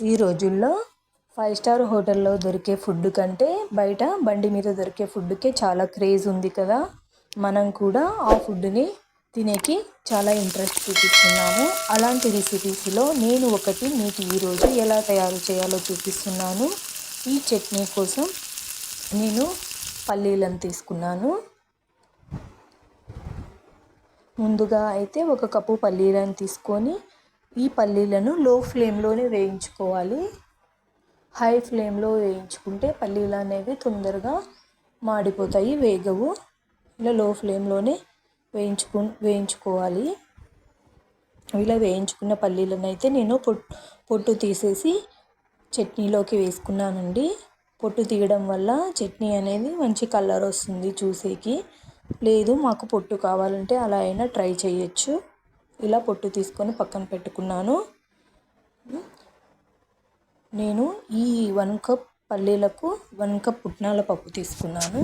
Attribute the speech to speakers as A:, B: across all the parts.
A: ఈ రోజుల్లో five star హోటల్లో దొరికే ఫుడ్ కంటే బయట బండి మీద దొరికే ఫుడ్కే చాలా క్రేజ్ ఉంది కదా. మనం కూడా ఆ ఫుడ్ని తినేకి చాలా ఇంట్రెస్ట్ చూపిస్తున్నాము. అలాంటి రెసిపీస్లో నేను ఒకటి మీకు ఈరోజు ఎలా తయారు చేయాలో చూపిస్తున్నాను. ఈ చట్నీ కోసం నేను పల్లీలను తీసుకున్నాను. ముందుగా అయితే ఒక కప్పు పల్లీలను తీసుకొని ఈ పల్లీలను లో ఫ్లేమ్లోనే వేయించుకోవాలి. హై ఫ్లేమ్లో వేయించుకుంటే పల్లీలు అనేవి తొందరగా మాడిపోతాయి వేగవు. ఇలా లో ఫ్లేమ్లోనే వేయించుకు వేయించుకోవాలి. ఇలా వేయించుకున్న పల్లీలను అయితే నేను పొట్టు పొట్టు తీసేసి చట్నీలోకి వేసుకున్నానండి. పొట్టు తీయడం వల్ల చట్నీ అనేది మంచి కలర్ వస్తుంది చూసేకి. లేదు మాకు పొట్టు కావాలంటే అలా అయినా ట్రై చేయొచ్చు. ఇలా పొట్టు తీసుకొని పక్కన పెట్టుకున్నాను. నేను ఈ వన్ కప్ పల్లీలకు వన్ కప్ పుట్నాల పప్పు తీసుకున్నాను.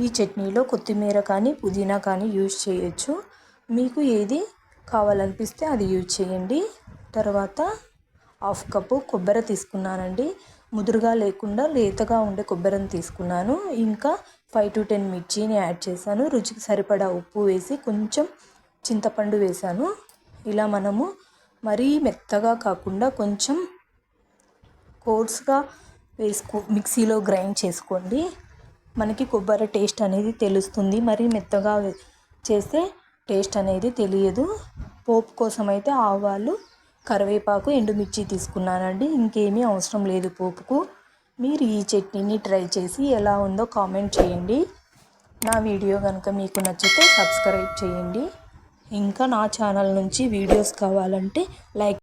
A: ఈ చట్నీలో కొత్తిమీర కానీ పుదీనా కానీ యూజ్ చేయొచ్చు. మీకు ఏది కావాలనిపిస్తే అది యూజ్ చేయండి. తర్వాత హాఫ్ కప్పు కొబ్బరి తీసుకున్నానండి. ముదురుగా లేకుండా లేతగా ఉండే కొబ్బరిని తీసుకున్నాను. ఇంకా ఫైవ్ టు టెన్ మిర్చిని యాడ్ చేశాను. రుచికి సరిపడా ఉప్పు వేసి కొంచెం చింతపండు వేశాను. ఇలా మనము మరీ మెత్తగా కాకుండా కొంచెం కోర్స్గా వేసుకో మిక్సీలో గ్రైండ్ చేసుకోండి. మనకి కొబ్బరి టేస్ట్ అనేది తెలుస్తుంది. మరీ మెత్తగా చేస్తే టేస్ట్ అనేది తెలియదు. పోపు కోసం అయితే ఆవాలు కరివేపాకు ఎండుమిర్చి తీసుకున్నానండి. ఇంకేమీ అవసరం లేదు పోపుకు. మీరు ఈ చట్నీని ట్రై చేసి ఎలా ఉందో కామెంట్ చేయండి. నా వీడియో కనుక మీకు నచ్చితే సబ్స్క్రైబ్ చేయండి. ఇంకా నా ఛానల్ నుంచి వీడియోస్ కావాలంటే లైక్